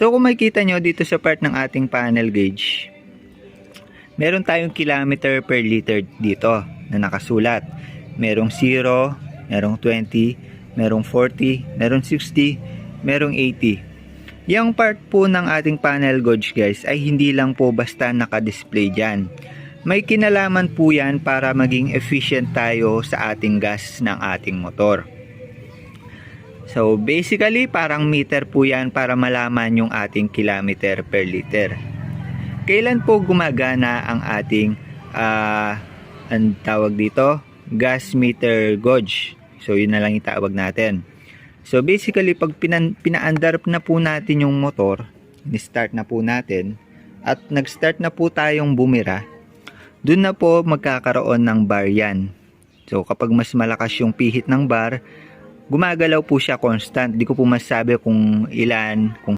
So kung makikita nyo dito sa part ng ating panel gauge, meron tayong kilometer per liter dito na nakasulat. Merong 0, merong 20, merong 40, merong 60, merong 80. Yung part po ng ating panel gauge guys ay hindi lang po basta naka-display dyan. May kinalaman po yan para maging efficient tayo sa ating gas ng ating motor. So basically parang meter po yan para malaman yung ating kilometer per liter. Kailan po gumagana ang ating ah ang tawag dito? Gas meter gauge. So yun na lang yung tawag natin. So basically pag pinan, pinaandar na po natin yung motor, ni-start na po natin at nag-start na po tayong bumira, dun na po magkakaroon ng bar yan. So kapag mas malakas yung pihit ng bar, gumagalaw po siya constant. Di ko po masabi kung ilan, kung